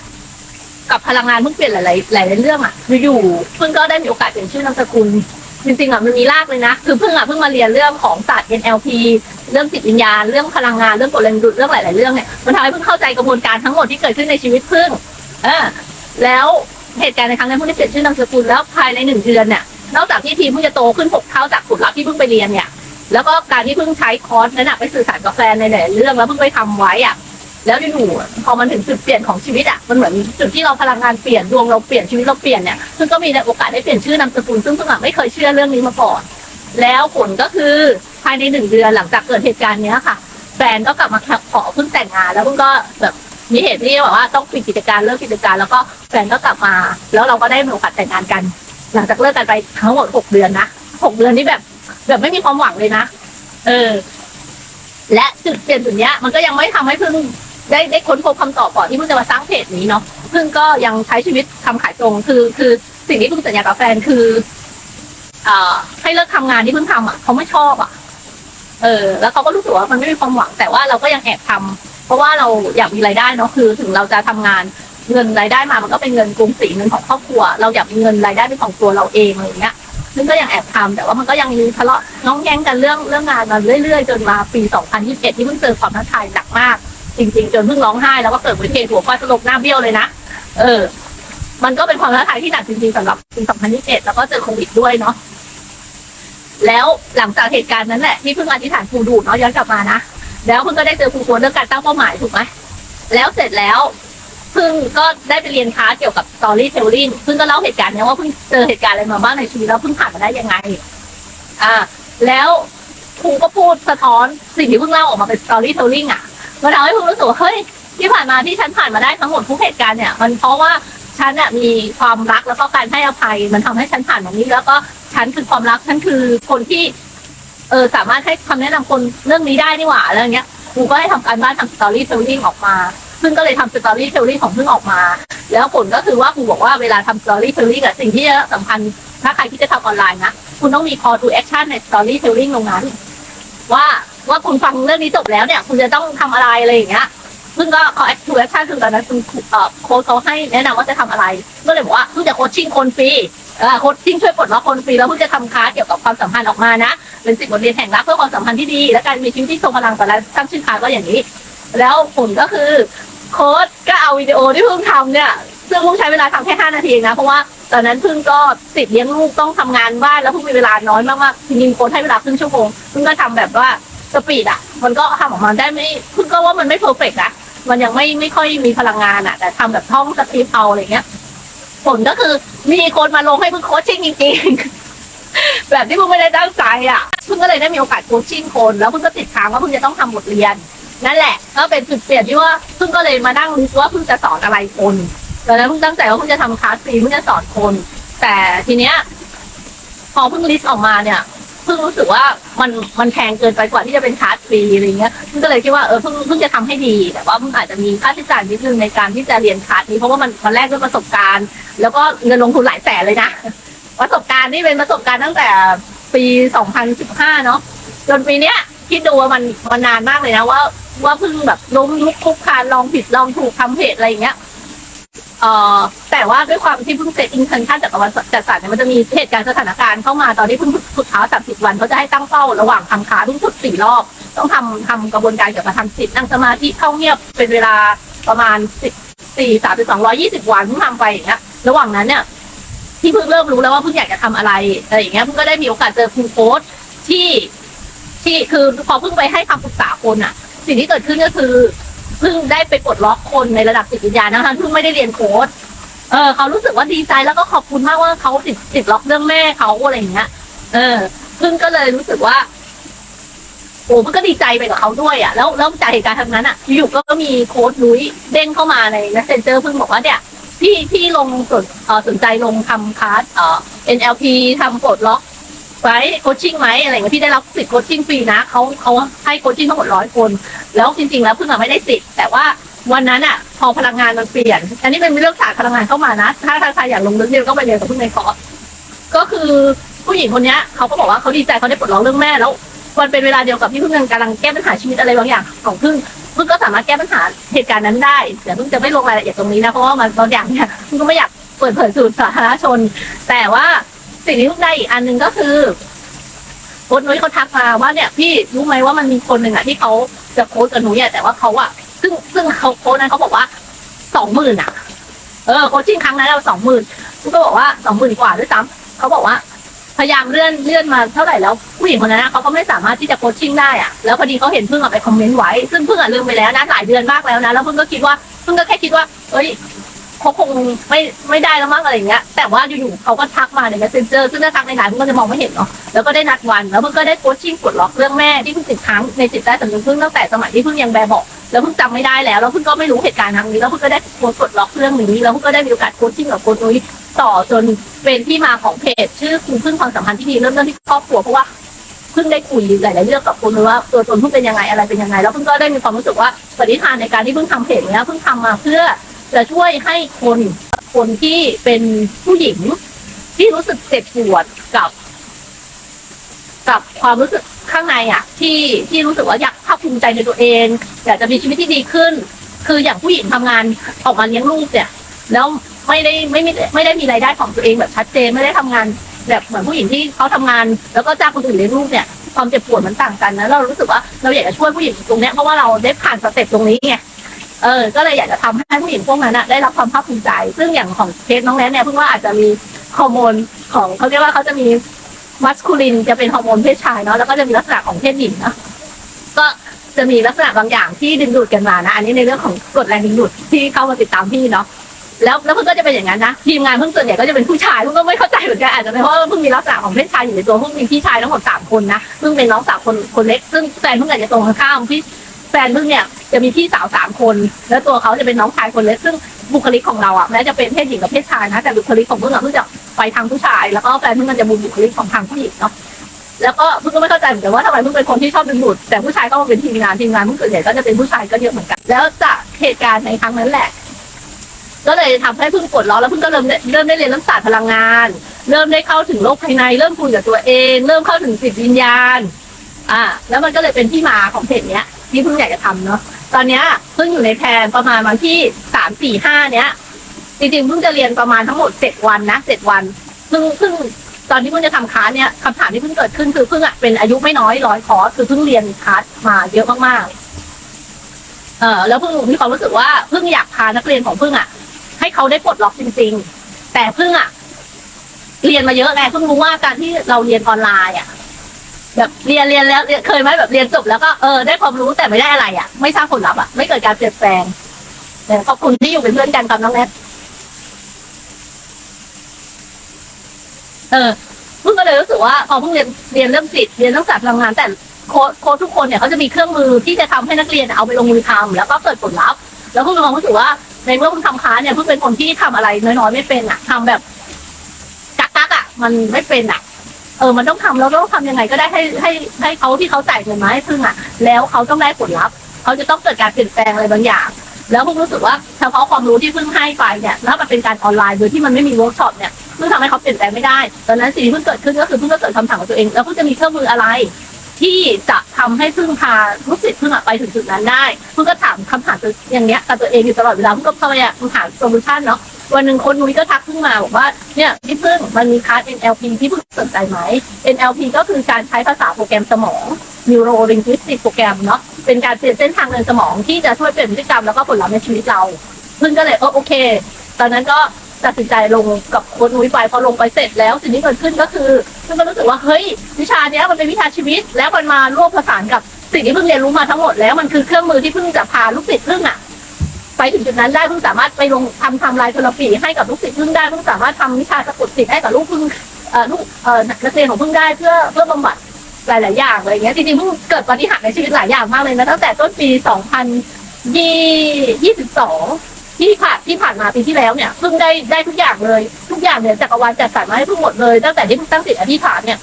กับพลังงานเพิ่งเปลี่ยนหลายๆหลายๆเรื่องอะอยู่ๆเพิ่งก็ได้มีโอกาสเปลี่ยนชื่อนามสกุลจริงๆอะมันมีรากเลยนะ คือเพิ่งอะเพิ่งมาเรียนเรื่องของศาสตร์ NLP เรื่องจิตวิญญาณเรื่องพลังงานเรื่องกฎแรงดึงดูดเรื่องหลาย ๆ เรื่องเนี่ยมันทำให้เพิ่งเข้าใจกระบวนการทั้งหมดที่เกิดขึ้นในชีวิตเพิ่งเออแล้วเหตุการณ์ในครั้งนั้นเพิ่งได้เปลี่ยนชื่อนามสกุลแล้วภายในหนึ่งเดือนเนี่ย นอกจากที่ทีมเพิ่งจะโตขึ้นหกเท่าจากผลลัพธ์ที่เพิ่งไปเรียนเนี่ย แล้วก็การที่เพิ่งใช้คอร์สนั้นอะไปสื่อสารกับแฟนในหลายเรื่องแล้วเพิ่งไปทำไว้อะแล้วอยู่ๆพอมันถึงจุดเปลี่ยนของชีวิตอะมันเหมือนจุดที่เราพลังงานเปลี่ยนดวงเราเปลี่ยนชีวิตเราเปลี่ยนเนี่ยซึ่งก็มีโอกาสได้เปลี่ยนชื่อนามสกุลซึ่งเพิ่งไม่เคยเชื่อเรื่องนี้มาก่อน แล้วผลก็คือภายในหนึ่งเดือนหลังจากเกิดเหตุการณ์เนี้ยค่ะแฟนก็กลับมาขอเพิ่งแต่งงาน แล้วเพิ่งก็แบบมีเหตุที่แบบว่าต้องปิดกิจการเลิกกิจการ แล้วก็แฟนก็กลับมา แล้วเราก็ได้มีโอกาสแต่งงานกัน หลังจากเลิกกันไปทั้งหมดหกเดือนนะหกเดือนนี่แบบ แบบไม่มีความหวังเลยนะเออ และจุดเปลี่ยนจุดเนี้ย มันก็ยังไม่ทำให้เพิ่งได้ได้ค้นพบคำตอบก่อนที่เพิ่งจะมาสร้างเพจนี้เนาะเพิ่งก็ยังใช้ชีวิตทำขายตรง คือ คือสิ่งที่พิ่งสัญญากับแฟนคือเอ่อให้เลิกทำงานที่เพิ่งทำอะเขาไม่ชอบอะ เออ แล้วเขาก็รู้สึกว่ามันไม่มีความหวัง แต่ว่าเราก็ยังแอบทำเพราะว่าเราอยากมีรายได้เนาะคือ ถึงเราจะทำงาน เงินรายได้มามันก็เป็นเงินกรุงศรีเงินของครอบครัว เราอยากมีเงินรายได้เป็นของตัวเราเองอะไรอย่างเงี้ยซึ่งก็ยังแอบทำแต่ว่ามันก็ยังมีทะเลาะน้องแย้งกันเรื่องเรื่องงานมาเรื่อยๆ จนมาปี 2021 ที่เพิ่งเจอความท้าทายหนักมาก จริง ๆ จนเพิ่งร้องไห้แล้วก็เกิดอุบัติเหตุหัวฟาดสลบหน้าเบี้ยวเลยนะเออ มันก็เป็นความท้าทายที่หนักจริงๆสำหรับปี 2021 แล้วก็เจอโควิดด้วยเนาะแล้วหลังจากเหตุการณ์นั้นแหละที่เพิ่งอธิษฐานครูดูเนาะย้อนกลับมานะแล้วเพิ่งก็ได้เจอครูค้ดเรื่องการตั้งเป้าหมายถูกไหมแล้วเสร็จแล้ว พิ่งก็ได้ไปเรียนคลาสเกี่ยวกับ storytelling เพิ่งก็เล่าเหตุการณ์เนี้ยว่าเพิ่งเจอเหตุการณ์อะไรมาบ้างในชีวิตแล้วเพิ่งผ่านมาได้ยังไง อ่า แล้วครูก็พูดสะท้อนสิ่งที่เพิ่งเล่าออกมาเป็น storytelling อะมันทำให้เพิ่งรู้สึกว่าเฮ้ยที่ผ่านมาที่ฉันผ่านมาได้ทั้งหมดทุกเหตุการณ์เนี่ยมันเพราะว่าฉันน่ะมีความรักแล้วก็การให้อภัย มันทำให้ฉันผ่านมานี้ แล้วก็ฉันคือความรักฉันคือคนที่ เออสามารถให้คำแนะนำคนเรื่องนี้ได้นี่หว่าอะไรเงี้ยครูก็ให้ทำการบ้านทำสตอรี่เทลลิ่งออกมา ซึ่งก็เลยทำสตอรี่เทลลิ่งของพิ่งออกมา แล้วผลก็คือว่าครูบอกว่าเวลาทำสตอรี่เทลลิ่งอะสิ่งที่สำคัญถ้าใครที่จะทำออนไลน์นะคุณต้องมี call to action ใน storytelling ตรงนั้น ว่าว่าคุณฟังเรื่องนี้จบแล้วเนี่ย คุณจะต้องทำอะไรอะไรอย่างเงี้ยซึ่งก็ call to action คือตอนนั้นคุณเอ่อโค้ชเขาให้แนะนำว่าจะทำอะไรก็เลยบอกว่าเพิ่งจะโคชชิ่งคนฟรีเอ่อโคชชิ่งช่วยปลดล็อกคนฟรีแล้วเพิ่งจะทำคลาสเกี่ยวกับความสัมพันธ์ออกมานะ เป็นสิบบทเรียนแห่งรักเพื่อความสัมพันธ์ที่ดี และการมีชีวิตที่ทรงพลังแต่ละตั้งชื่อคลาสก็อย่างนี้ แล้วผลก็คือ โค้ชก็เอาวิดีโอที่เพิ่งทำเนี่ยซึ่งเพิ่งใช้เวลาทำแค่5นาทีเองนะ เพราะว่าตอนนั้นเพิ่งก็ติดเลี้ยงลูกต้องทำงานบ้านแล้วเพิ่งมีเวลาน้อยมากๆจริงๆโค้ชให้เวลาครึ่งชั่วโมงเพิ่งก็ทำแบบว่าสปีดอะ มันก็ทำออกมาได้ไม่เพิ่งก็ว่ามันไม่เพอร์เฟกต์นะมันยังไม่ไม่ค่อยมีพลังงานอะ แต่ทำแบบท่องสคริปต์เอาอะไรเงี้ย ผลก็คือมีคนมาลงให้เพิ่งโคชชิ่งจริงๆ แบบที่เพิ่งไม่ได้ตั้งใจอะเพิ่งก็เลยได้มีโอกาสโคชชิ่งคน แล้วเพิ่งก็ติดค้างว่าเพิ่งจะต้องทำบทเรียน นั่นแหละก็เป็นจุดเปลี่ยนที่ว่าเพิ่งก็เลยมานั่งรู้ว่าเพิ่งจะสอนอะไรคนตอนนั้นเพิ่งตั้งใจว่าเพิ่งจะทำคลาสฟรีเพิ่งจะสอนคน แต่ทีเนี้ย พอเพิ่งลิสต์ออกมาเนี่ยเพิ่งรู้สึกว่ามันมันแพงเกินไปกว่าที่จะเป็นคลาสฟรีอะไรเงี้ยเพิ่งก็เลยคิดว่าเออเพิ่งเพิ่งจะทำให้ดี แต่ว่าเพิ่งอาจจะมีค่าใช้จ่ายนิดนึงในการที่จะเรียนคลาสนี้เพราะว่ามันมันแรกด้วยประสบการณ์ แล้วก็เงินลงทุนหลายแสนเลยนะประสบการณ์นี่เป็นประสบการณ์ตั้งแต่ปี 2015 เนาะจนปีเนี้ยคิดดูว่ามันมันนานมากเลยนะว่า ว่าเพิ่งแบบล้มลุกคลุกคลานลองผิดลองถูกทำเพจอะไรอย่างเงี้ยเอ่อแต่ว่าด้วยความที่เพิ่งเซตอินเทนชั่นจากวันจัดสรรเนี่ยมันจะมีเหตุการณ์สถานการณ์เข้ามาตอนที่เพิ่งฝึกเท้าสามสิบวันเขาจะให้ตั้งเป้าระหว่างทำขาทุกฝึกสี่รอบ ต้องทำทำกระบวนการเกี่ยวกับทำจิตนั่งสมาธิเข้าเงียบเป็นเวลาประมาณสิบสี่สามสิบสองร้อยี่สิบวันเพิ่งทำไปอย่างเงี้ยระหว่างนั้นเนี่ยที่เพิ่งเริ่มรู้แล้วว่าเพิ่งอยากจะทำอะไรอะไรอย่างเงี้ยเพิ่งก็ได้มีโอกาสเจอครูโค้ชที่ที่คือพอเพิ่งไปให้คำปรึกษาคนอะ สิ่งที่เกิดขึ้นก็คือเพิ่งได้ไปปลดล็อกคนในระดับจิตวิญญาณนะคะเพิ่งไม่ได้เรียนโค้ดเออเขารู้สึกว่าดีใจแล้วก็ขอบคุณมากว่าเขาติดติดล็อกเรื่องแม่เขาอะไรอย่างเงี้ย เออเพิ่งก็เลยรู้สึกว่าโอ้มันก็ดีใจไปกับเขาด้วยอะแล้วแล้วจากเหตุการณ์ทางนั้นอะอยู่ก็มีโค้ดนุ้ยเด้งเข้ามาใน messenger เพิ่งบอกว่าเนี่ยพี่พี่ลงสนเอ่อสนใจลงทำคลาสเอ่อ NLP ทำปลดล็อก ไว้โคชชิ่งไหมอะไรเงี้ยพี่ได้รับสิทธิ์โคชชิ่งฟรีนะเขาเขาให้โคชชิ่งทั้งหมดร้อยคน แล้วจริง ๆ แล้วเพิ่งอะไม่ได้สิทธิ์แต่ว่าวันนั้นอะ พอพลังงานมันเปลี่ยน อันนี้เป็นเรื่องศาสตร์พลังงานเข้ามานะ ถ้าถ้าใครอยากลงลึกเรียนก็ไปเรียนกับพิ่งในคอร์สก็คือผู้หญิงคนเนี้ยเขาก็บอกว่าเขาดีใจเขาได้ปลดล็อกเรื่องแม่แล้วมันเป็นเวลาเดียวกับที่พิ่งกำลังแก้ปัญหาชีวิตอะไรบางอย่างของพิ่งพิ่งก็สามารถแก้ปัญหาเหตุการณ์นั้นได้แต่พิ่งจะไม่ลงรายละเอียดตรงนี้นะเพราะว่ามันบางอย่างเนี่ยพิ่งก็ไม่อยากเปิดเผยสู่สาธารณชน แต่ว่า สิ่งที่เพิ่งได้อีกอันหนึ่งก็คือโค้ชนุ้ยเขาทักมาว่าเนี่ยพี่รู้ไหมว่ามันมีคนหนึ่งอะที่เขาจะโค้ชกับหนูเนี่ยแต่ว่าเขาอะซึ่งซึ่งเขาโค้ชนั้นเขาบอกว่าสองหมื่นอะ เออโค้ชชิ่งครั้งนั้นเราสองหมื่นก็บอกว่าสองหมื่นกว่าด้วยซ้ำเขาบอกว่าพยายามเลื่อนเลื่อนมาเท่าไหร่แล้วผู้หญิงคนนั้นเขาก็ไม่สามารถที่จะโคชชิ่งได้อะแล้วพอดีเขาเห็นเพิ่งเอาไปคอมเมนต์ไว้ซึ่งเพิ่งอะลืมไปแล้วนะหลายเดือนมากแล้วนะแล้วเพิ่งก็คิดว่าเพิ่งก็แค่คิดว่าเอ้ย เขาคงไม่ไม่ได้แล้วมั้งอะไรอย่างเงี้ย แต่ว่าอยู่ๆเขาก็ทักมาใน messenger ซึ่งถ้าทักในไลน์เพิ่งก็จะมองไม่เห็นเนาะแล้วก็ได้นัดวัน แล้วเพิ่งก็ได้โคชชิ่งปลดล็อกเรื่องแม่ที่เพิ่งติดค้างในจิตใต้สำนึกเพิ่งตั้งแต่สมัยที่เพิ่งยังแบบบอกแล้วเพิ่งจำไม่ได้แล้วแล้วเพิ่งก็ไม่รู้เหตุการณ์ทางนี้แล้วเพิ่งก็ได้โค้ชปลดล็อกเรื่องนี้แล้วเพิ่งก็ได้มีโอกาสโคชชิ่งกับโค้ชนุ้ยต่อจนเป็นที่มาของเพจชื่อครูพึ่งความสัมพันธ์ที่ดีเริ่มต้นที่ครอบครัวเพราะว่าเพิ่งได้คุยหลายๆเรื่องกับคุณว่าตัวตนเพิ่งเป็นยังไงอะไรเป็นยังไง แล้วเพิ่งก็ได้มีความรู้สึกว่าปฏิฐานในการที่เพิ่งทำเพจเนี้ยเพิ่งทำมาเพื่อ จะช่วยให้คนคนที่เป็นผู้หญิง ที่รู้สึกเจ็บปวดกับ กับความรู้สึกข้างในอะ ที่ที่รู้สึกว่าอยากภาคภูมิใจในตัวเองอยากจะมีชีวิตที่ดีขึ้น คืออย่างผู้หญิงทำงานออกมาเลี้ยงลูกเนี่ย แล้วไม่ได้ไม่ไม่ไม่ได้มีรายได้ของตัวเองแบบชัดเจนไม่ได้ทำงานแบบเหมือนผู้หญิงที่เขาทำงาน แล้วก็จ้างคนอื่นเลี้ยงลูกเนี่ยความเจ็บปวดมันต่างกันนะเรารู้สึกว่าเราอยากจะช่วยผู้หญิงตรงเนี้ยเพราะว่าเราได้ผ่านสเต็ปตรงนี้ไง เออ ก็เลยอยากจะทำให้ผู้หญิงพวกนั้นนะได้รับความภาคภูมิใจ ซึ่งอย่างของเคสน้องแนนเนี่ยเพิ่งว่าอาจจะมีฮอร์โมนของเขาเรียกว่าเขาจะมีมัสคูลินจะเป็นฮอร์โมนเพศชายเนาะแล้วก็จะมีลักษณะของเพศหญิงเนาะก็จะมีลักษณะบางอย่างที่ดึงดูดกันมานะ อันนี้ในเรื่องของกฎแรงดึงดูดที่เข้ามาติดตามพี่เนาะแล้วแล้วเพิ่งก็จะเป็นอย่างนั้นนะทีมงานเพิ่งส่วนใหญ่ก็จะเป็นผู้ชายเพิ่งก็ไม่เข้าใจเหมือนกันอาจจะเป็นเพราะเพิ่งมีลักษณะของเพศชายอยู่ในตัวเพิ่งมีพี่ชายทั้งหมดสามคนนะเพิ่งเป็นน้องสาวคนคนเล็กซึ่งแฟนเพิ่งอาจจะตรงข้ามพี่ นพิ่งเนี่ยจะมีพี่สาวสามคน แล้วตัวเขาจะเป็นน้องชายคนเล็กซึ่งบุคลิกของเราอะแม้จะเป็นเพศหญิงกับเพศชายนะแต่บุคลิกของพิ่งอะพิ่งจะไปทางผู้ชาย แล้วก็แฟนพิ่งมันจะบุคลิกของทางผู้หญิงเนาะแล้วก็พิ่งก็ไม่เข้าใจเหมือนกันว่าทำไมพิ่งเป็นคนที่ชอบดึงดูดแต่ผู้ชายก็มาเป็นทีมงานทีมงานพิ่งส่วนใหญ่ก็จะเป็นผู้ชายก็เยอะเหมือนกัน แล้วจากเหตุการณ์ในครั้งนั้นแหละ ก็เลยทำให้เพิ่งปลดล็อกแล้วเพิ่งก็เริ่มเริ่มได้เรียนเรื่องศาสตร์พลังงาน เริ่มได้เข้าถึงโลกภายใน เริ่มคุยกับตัวเอง เริ่มเข้าถึงจิตวิญญาณ อ่า แล้วมันก็เลยเป็นที่มาของเพจเนี้ย ที่เพิ่งอยากจะทำเนาะตอนเนี้ยเพิ่งอยู่ในแพลนประมาณวันที่สามสี่ห้าเนี้ย จริงๆเพิ่งจะเรียนประมาณทั้งหมดเจ็ดวันนะเจ็ดวันเพิ่งเพิ่งตอนที่เพิ่งจะทำคลาสเนี่ยคำถามที่เพิ่งเกิดขึ้นคือเพิ่งอะเป็นอายุไม่น้อยร้อยคอร์สคือเพิ่งเรียนคลาสมาเยอะมากๆเออแล้วเพิ่งมีความรู้สึกว่าเพิ่งอยากพานักเรียนของเพิ่งอะให้เขาได้ปลดล็อกจริง ๆ แต่เพิ่งอะเรียนมาเยอะไงเพิ่งรู้ว่าการที่เราเรียนออนไลน์อะ แบบเรียนเรียนแล้วเคยไหมแบบเรียนจบแล้วก็เออได้ความรู้แต่ไม่ได้อะไรอะ ไม่สร้างผลลัพธ์อะไม่เกิดการเปลี่ยนแปลงแต่ขอบคุณที่อยู่เป็นเพื่อนกันกับน้องแนทเออเพิ่งก็เลยรู้สึกว่าพอเพิ่งเรียนเรียนเรื่องจิตเรียนเรื่องศาสตร์พลังงาน แต่โค้ชโค้ชทุกคนเนี่ยเขาจะมีเครื่องมือที่จะทำให้นักเรียนเอาไปลงมือทำแล้วก็เกิดผลลัพธ์ แล้วเพิ่งมีความรู้สึกว่าในเมื่อเพิ่งทำค้าเนี่ยเพิ่งเป็นคนที่ทำอะไรน้อยๆไม่เป็นอะทำแบบกักกักๆอะ มันไม่เป็นอะ เออมันต้องทำแล้วต้องทำยังไงก็ได้ให้ให้ให้เขาที่เขาจ่ายเงินมาให้พึ่งอะ แล้วเขาต้องได้ผลลัพธ์เขาจะต้องเกิดการเปลี่ยนแปลงอะไรบางอย่าง แล้วพึ่งรู้สึกว่าเฉพาะความรู้ที่พึ่งให้ไปเนี่ยแล้วมันเป็นการออนไลน์โดยที่มันไม่มีเวิร์กช็อปเนี่ยพึ่งทำให้เขาเปลี่ยนแปลงไม่ได้ตอนนั้นสิ่งที่พึ่งเกิดขึ้นก็คือพึ่งก็เกิดคำถามกับตัวเอง แล้วพึ่งจะมีเครื่องมืออะไร ที่จะทำให้พึ่งพาลูกศิษย์พึ่งอะไปถึงจุดนั้นได้พึ่งก็ถามคำถามตัวอย่างเงี้ยกับตัวเองอยู่ตลอดเวลาพึ่งก็พยายามหาโซลูชันเนาะ วันหนึ่งคนนุ้ยก็ทักขึ้นมาบอกว่าเนี่ยพี่พึ่งมันมีคลาส NLP ที่พึ่งสนใจไหม NLP ก็คือการใช้ภาษาโปรแกรมสมอง Neuro Linguistic โปรแกรมเนาะเป็นการเปลี่ยนเส้นทางเดินสมองที่จะช่วยเปลี่ยนพฤติกรรมแล้วก็ผลลัพธ์ในชีวิตเรา พึ่งก็เลยเออโอเค ตอนนั้นก็ตัดสินใจลงกับโค้ชนุ้ยไปพอลงไปเสร็จแล้วสิ่งที่เกิดขึ้นก็คือพึ่งก็รู้สึกว่าเฮ้ยวิชาเนี้ยมันเป็นวิชาชีวิต แล้วมันมาร่วมผสานกับสิ่งที่เพิ่งเรียนรู้มาทั้งหมดแล้วมันคือเครื่องมือที่เพิ่งจะพาลูกศิษย์พึ่งอะ ไปถึงจุดนั้นได้เพิ่งสามารถไปลงทำทำลายทรปีให้กับลูกศิษย์เพิ่งได้เพิ่งสามารถทำวิชาสะกดจิตให้กับลูกเพิ่งลูกนักเรียนของเพิ่งได้เพื่อเพื่อบำบัดหลาย ๆ อย่างอะไรเงี้ยจริงๆเพิ่งเกิดปฏิหารในชีวิตหลายอย่างมากเลยนะตั้งแต่ต้นปี 2022 ที่ผ่านที่ผ่านมาปีที่แล้วเนี่ยเพิ่งได้ได้ทุกอย่างเลย ทุกอย่างเนี่ยจักรวาลจัดสรรมาให้เพิ่งหมดเลยตั้งแต่ที่เพิ่งตั้งจิตอธิษฐานเนี่ย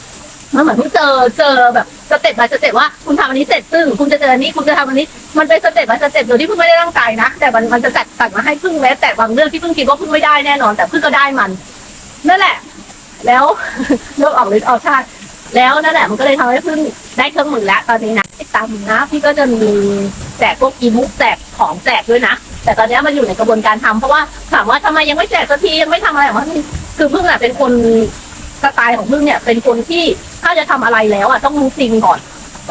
มันเหมือนเพิ่งเจอเจอแบบสเต็ปบายสเต็ปว่าคุณทำอันนี้เสร็จซึ่งคุณจะเจออันนี้คุณจะทำอันนี้ มันเป็นสเต็ปบายสเต็ปโดยที่เพิ่งไม่ได้ตั้งใจนะแต่มันมันจะจัดสรรมาให้เพิ่งแม้แต่บางเรื่องที่เพิ่งคิดว่าเพิ่งไม่ได้แน่นอน แต่เพิ่งก็ได้มันนั่นแหละ แล้วเลิกออกฤทธิ์ออกชาติ แล้วนั่นแหละมันก็เลยทำให้เพิ่งได้เครื่องมือแล้วตอนนี้นะติดตามนะพี่ก็จะมีแจกพวกอีบุ๊กแจกของแจกด้วยนะแต่ตอนนี้มันอยู่ในกระบวนการทำเพราะว่าถามว่าทำไมยังไม่แจกสักทียังไม่ทำอะไรออคือเพิ่งอะเป็นคน สไตล์ของพิ่งเนี่ย เป็นคนที่ถ้าจะทำอะไรแล้วอะต้องรู้จริงก่อน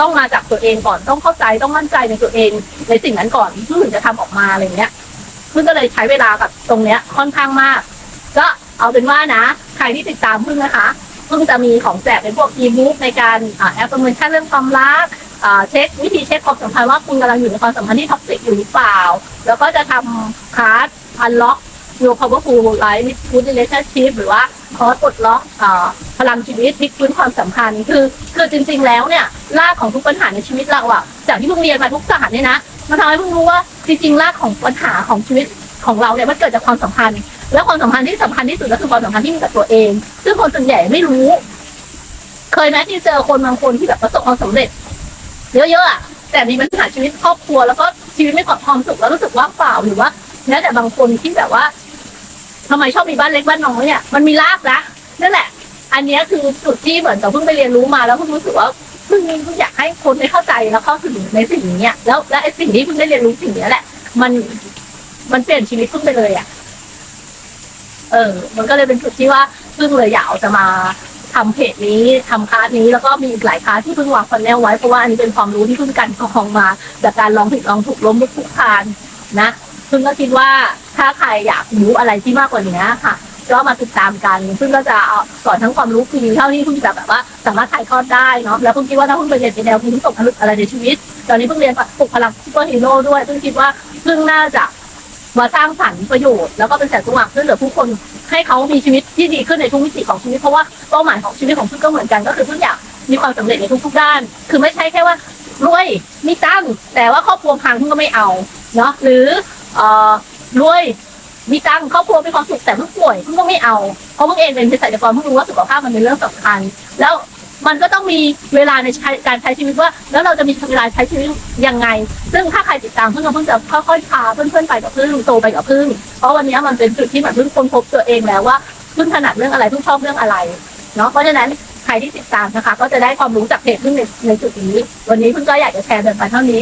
ต้องมาจากตัวเองก่อนต้องเข้าใจต้องมั่นใจในตัวเองในสิ่งนั้นก่อนเพิ่งถึงจะทำออกมาอะไรเงี้ยพิ่งก็เลยใช้เวลากับตรงเนี้ยค่อนข้างมาก ก็เอาเป็นว่านะ ใครที่ติดตามพิ่งนะคะพิ่งจะมีของแจกเป็นพวกอีบุ๊กในการแอปปิลเมชั่นเรื่องความรักอ่าเช็ควิธีเช็คความสัมพันธ์ว่าคุณกำลังอยู่ในความสัมพันธ์ที่ท็อกซิกอยู่หรือเปล่า แล้วก็จะทำคาร์ดอันล็อก Your Powerful Life Good Relationship หรือว่าคอร์สปลดล็อกอพลังชีวิตพลิกฟื้นความสัมพันธ์คือคือจริง ๆ แล้วเนี่ยรากของทุกปัญหาในชีวิตเราอะจากที่เพิ่งเรียนมาทุกศาสตร์เนี่ยนะมันทำให้เพิ่งรู้ว่าจริงๆรากของปัญหาของชีวิตของเราเนี่ยมันเกิดจากความสัมพันธ์ แล้วความสัมพันธ์ที่สำคัญที่สุดก็คือความสัมพันธ์ที่มีกับตัวเอง ซึ่งคนส่วนใหญ่ไม่รู้ เคยไหมที่เจอคนบางคนที่แบบประสบความสำเร็จเยอะๆอะแต่มีปัญหาชีวิตครอบครัวแล้วก็ชีวิตไม่มีความสุขแล้วรู้สึกว่าเปล่าหรือว่าแม้แต่บางคนที่แบบว่า ทำไมชอบมีบ้านเล็กบ้านน้อยเนี่ยมันมีรากนะนั่นแหละ อันเนี้ยคือจุดที่เหมือนกับเพิ่งไปเรียนรู้มาแล้วเพิ่งรู้สึกว่าเพิ่งเพิ่งอยากให้คนได้เข้าใจแล้วเข้าถึงในสิ่งนี้แล้วและไอ้สิ่งที่เพิ่งได้เรียนรู้สิ่งนี้แหละ มันมันเปลี่ยนชีวิตเพิ่งไปเลยอะเออ มันก็เลยเป็นจุดที่ว่าเพิ่งเลยอยากจะมาทำเพจนี้ทำคลาสนี้แล้วก็มีอีกหลายคลาสที่เพิ่งวางคอนแนลไว้เพราะว่าอันนี้เป็นความรู้ที่เพิ่งกันกองมาจากการลองผิดลองถูกล้มลุกคลุกคานนะซึ่งก็คิดว่า ถ้าใครอยากรู้อะไรที่มากกว่านี้ค่ะ ก็มาติดตามกัน ซึ่งก็จะเอาสอนทั้งความรู้ฟรีเท่าที่เพิ่งจะแบบว่า สามารถถ่ายทอดได้เนาะ แล้วเพิ่งคิดว่าถ้าเพิ่งไปเรียนเป็นแนวเพิ่งตกผลึกอะไรในชีวิต ตอนนี้เพิ่งเรียนปลุกพลังซูเปอร์ฮีโร่ด้วย ซึ่งคิดว่าเพิ่งน่าจะมาสร้างสรรค์ประโยชน์แล้วก็เป็นแสงสว่างช่วยเหลือผู้คนให้เขามีชีวิตที่ดีขึ้นในทุกมิติของชีวิตเพราะว่าเป้าหมายของชีวิตของพิ่งก็เหมือนกัน ก็คือเพิ่งอยากมีความสำเร็จในทุกๆด้าน คือไม่ใช่แค่ว่ารวยมีตังแต่ว่าครอบครัวพังพิ่งก็ไม่เอาเนาะหรือเอ่อ รวย มีตังค์ครอบครัวมีความสุขแต่เพิ่งป่วยเพิ่งก็ไม่เอาเพราะเพิ่งเองเป็นเภสัชกรเพิ่งรู้ว่าสุขภาพมันเป็นเรื่องสำคัญ แล้วมันก็ต้องมีเวลาในการใช้ชีวิตว่า แล้วเราจะมีเวลาใช้ชีวิตยังไง ซึ่งถ้าใครติดตามเพิ่งก็เพิ่งจะค่อยๆพาเพื่อนๆไปกับเพิ่งโตไปกับเพิ่งเพราะวันนี้มันเป็นจุดที่แบบเพิ่งค้นพบตัวเองแล้วว่าเพิ่งถนัดเรื่องอะไรเพิ่งชอบเรื่องอะไรเนาะเพราะฉะนั้นใครที่ติดตามนะคะ ก็จะได้ความรู้จากเพจเพิ่งในในจุดนี้ วันนี้เพิ่งก็อยากจะแชร์เดินไปเท่านี้